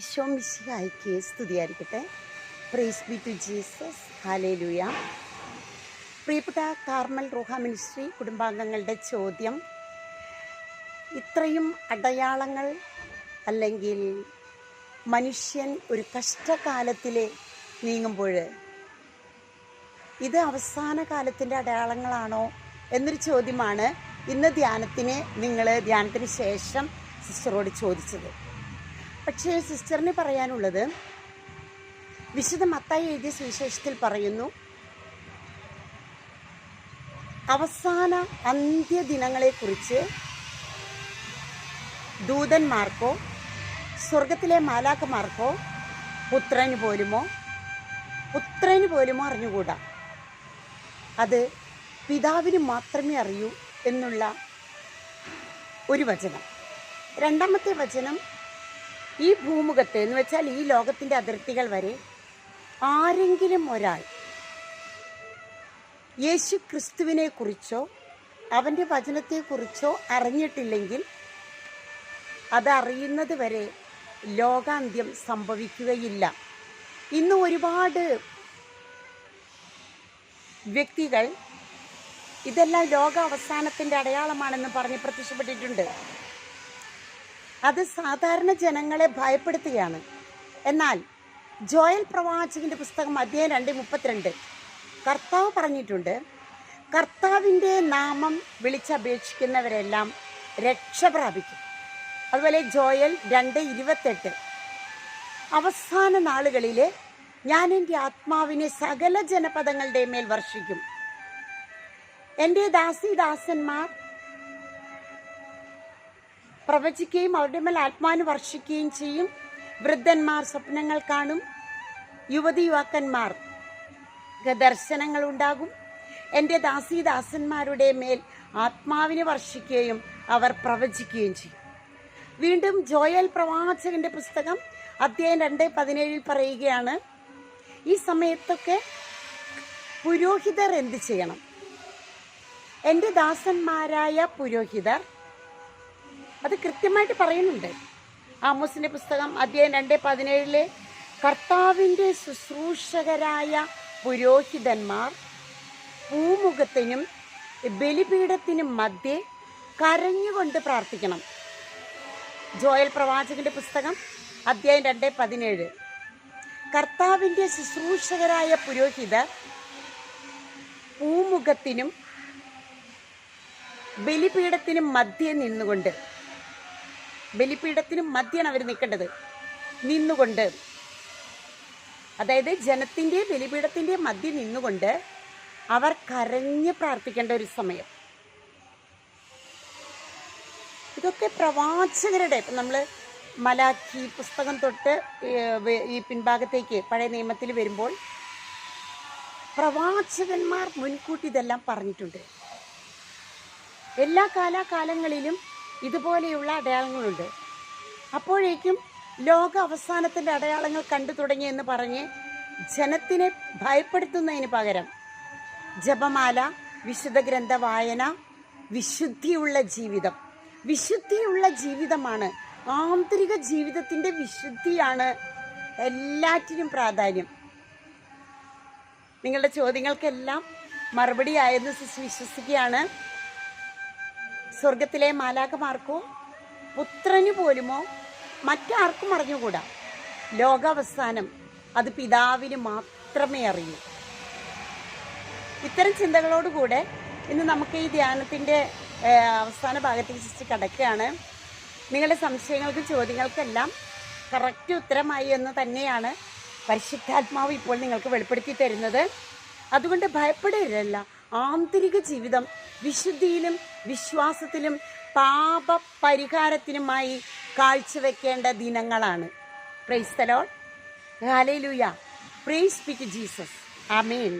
ഈശോ മിശിഹായിക്ക് സ്തുതിയായിരിക്കട്ടെ. Praise be to Jesus hallelujah പ്രിയപ്പെട്ട കാർമൽ റോഹ മിനിസ്ട്രി കുടുംബാംഗങ്ങളുടെ ചോദ്യം ഇത്രയും അടയാളങ്ങൾ അല്ലെങ്കിൽ മനുഷ്യൻ ഒരു കഷ്ടകാലത്തിൽ നീങ്ങുമ്പോൾ ഇത് അവസാന കാലത്തിന്റെ അടയാളങ്ങളാണോ എന്നൊരു ചോദ്യമാണ് ഇന്ന് ധ്യാനത്തിന് നിങ്ങൾ ധ്യാനത്തിന് ശേഷം സിസ്റ്ററോട് ചോദിച്ചത്. പക്ഷേ സിസ്റ്ററിന് പറയാനുള്ളത് വിശുദ്ധ മത്തായി എഴുതിയ സുവിശേഷത്തിൽ പറയുന്നു അവസാന അന്ത്യദിനങ്ങളെക്കുറിച്ച് ദൂതന്മാർക്കോ സ്വർഗത്തിലെ മാലാക്കന്മാർക്കോ പുത്രന് പോലുമോ പുത്രന് പോലുമോ അറിഞ്ഞുകൂടാ? അത് പിതാവിന് മാത്രമേ അറിയൂ എന്നുള്ള ഒരു വചനം. രണ്ടാമത്തെ വചനം ഈ ഭൂമുഖത്ത് എന്ന് വെച്ചാൽ ഈ ലോകത്തിന്റെ അതിർത്തികൾ വരെ ആരെങ്കിലും ഒരാൾ യേശു ക്രിസ്തുവിനെ കുറിച്ചോ അവന്റെ വചനത്തെക്കുറിച്ചോ അറിഞ്ഞിട്ടില്ലെങ്കിൽ അതറിയുന്നത് വരെ ലോകാന്ത്യം സംഭവിക്കുകയില്ല. ഇന്ന് ഒരുപാട് വ്യക്തികൾ ഇതെല്ലാം ലോക അവസാനത്തിന്റെ അടയാളമാണെന്ന് പറഞ്ഞ് പ്രത്യക്ഷപ്പെട്ടിട്ടുണ്ട്. അത് സാധാരണ ജനങ്ങളെ ഭയപ്പെടുത്തുകയാണ്. എന്നാൽ ജോയൽ പ്രവാചകന്റെ പുസ്തകം അധ്യായം രണ്ട് മുപ്പത്തിരണ്ട്. കർത്താവ് പറഞ്ഞിട്ടുണ്ട് കർത്താവിന്റെ നാമം വിളിച്ചപേക്ഷിക്കുന്നവരെല്ലാം രക്ഷ പ്രാപിക്കും. അതുപോലെ ജോയൽ രണ്ട് ഇരുപത്തെട്ട്. അവസാന നാളുകളിൽ ഞാൻ എന്റെ ആത്മാവിനെ സകല ജനപദങ്ങളുടെ മേൽ വർഷിക്കും. എന്റെ ദാസിദാസന്മാർ പ്രവചിക്കുകയും അവരുടെ മേൽ ആത്മാവിന് വർഷിക്കുകയും ചെയ്യും. വൃദ്ധന്മാർ സ്വപ്നങ്ങൾ കാണും. യുവതി യുവാക്കന്മാർ ദർശനങ്ങൾ ഉണ്ടാകും. എന്റെ ദാസീദാസന്മാരുടെ മേൽ ആത്മാവിനെ വർഷിക്കുകയും അവർ പ്രവചിക്കുകയും ചെയ്യും. വീണ്ടും ജോയൽ പ്രവാചകന്റെ പുസ്തകം അധ്യായം രണ്ട് പതിനേഴിൽ പറയുകയാണ് ഈ സമയത്തൊക്കെ പുരോഹിതർ എന്ത് ചെയ്യണം? എന്റെ ദാസന്മാരായ പുരോഹിതർ അത് കൃത്യമായിട്ട് പറയുന്നുണ്ട്. ആമോസിന്റെ പുസ്തകം അധ്യായം രണ്ട് പതിനേഴിലെ കർത്താവിന്റെ ശുശ്രൂഷകരായ പുരോഹിതന്മാർ പൂമുഖത്തിനും ബലിപീഠത്തിനും മധ്യേ കരഞ്ഞുകൊണ്ട് പ്രാർത്ഥിക്കണം. ജോയൽ പ്രവാചകന്റെ പുസ്തകം അധ്യായം രണ്ട് പതിനേഴ്. കർത്താവിന്റെ ശുശ്രൂഷകരായ പുരോഹിതർ പൂമുഖത്തിനും ബലിപീഠത്തിനും മധ്യേ നിന്നുകൊണ്ട് ബലിപീഠത്തിനും മധ്യാണ് അവർ നിൽക്കേണ്ടത്. നിന്നുകൊണ്ട്. അതായത് ജനത്തിന്റെ ബലിപീഠത്തിന്റെ മധ്യ നിന്നുകൊണ്ട് അവർ കരഞ്ഞ് പ്രാർത്ഥിക്കേണ്ട ഒരു സമയം. ഇതൊക്കെ പ്രവാചകരുടെ ഇപ്പം നമ്മൾ മലാഖി പുസ്തകം തൊട്ട് ഈ പിൻഭാഗത്തേക്ക് പഴയ നിയമത്തിൽ വരുമ്പോൾ പ്രവാചകന്മാർ മുൻകൂട്ടി ഇതെല്ലാം പറഞ്ഞിട്ടുണ്ട്. എല്ലാ കാലാകാലങ്ങളിലും ഇതുപോലെയുള്ള അടയാളങ്ങളുണ്ട്. അപ്പോഴേക്കും ലോക അവസാനത്തിന്റെ അടയാളങ്ങൾ കണ്ടു തുടങ്ങിയെന്ന് പറഞ്ഞ് ജനത്തിനെ ഭയപ്പെടുത്തുന്നതിന് പകരം ജപമാല വിശുദ്ധ ഗ്രന്ഥ വായന വിശുദ്ധിയുള്ള ജീവിതം. വിശുദ്ധിയുള്ള ജീവിതമാണ്. ആന്തരിക ജീവിതത്തിന്റെ വിശുദ്ധിയാണ് എല്ലാറ്റിനും പ്രാധാന്യം. നിങ്ങളുടെ ചോദ്യങ്ങൾക്കെല്ലാം മറുപടി ആയെന്ന് വിശ്വസിക്കുകയാണ്. സ്വർഗത്തിലെ മാലാഖമാർക്കോ പുത്രനു പോലുമോ മറ്റാർക്കും അറിഞ്ഞുകൂടാ. ലോകാവസാനം അത് പിതാവിന് മാത്രമേ അറിയൂ. ഇത്തരം ചിന്തകളോടുകൂടെ ഇന്ന് നമുക്ക് ഈ ധ്യാനത്തിന്റെ അവസാന ഭാഗത്തേക്ക് ചിച്ച് കിടക്കുകയാണ്. നിങ്ങളുടെ സംശയങ്ങൾക്കും ചോദ്യങ്ങൾക്കെല്ലാം കറക്റ്റ് ഉത്തരമായി എന്ന് തന്നെയാണ് പരിശുദ്ധാത്മാവ് ഇപ്പോൾ നിങ്ങൾക്ക് വെളിപ്പെടുത്തി തരുന്നത്. അതുകൊണ്ട് ഭയപ്പെടരുതല്ല. ആന്തരിക ജീവിതം വിശുദ്ധിയിലും വിശ്വാസത്തിലും പാപ പരിഹാരത്തിനുമായി കാഴ്ചവെക്കേണ്ട ദിനങ്ങളാണ്. Praise the Lord hallelujah praise pick Jesus amen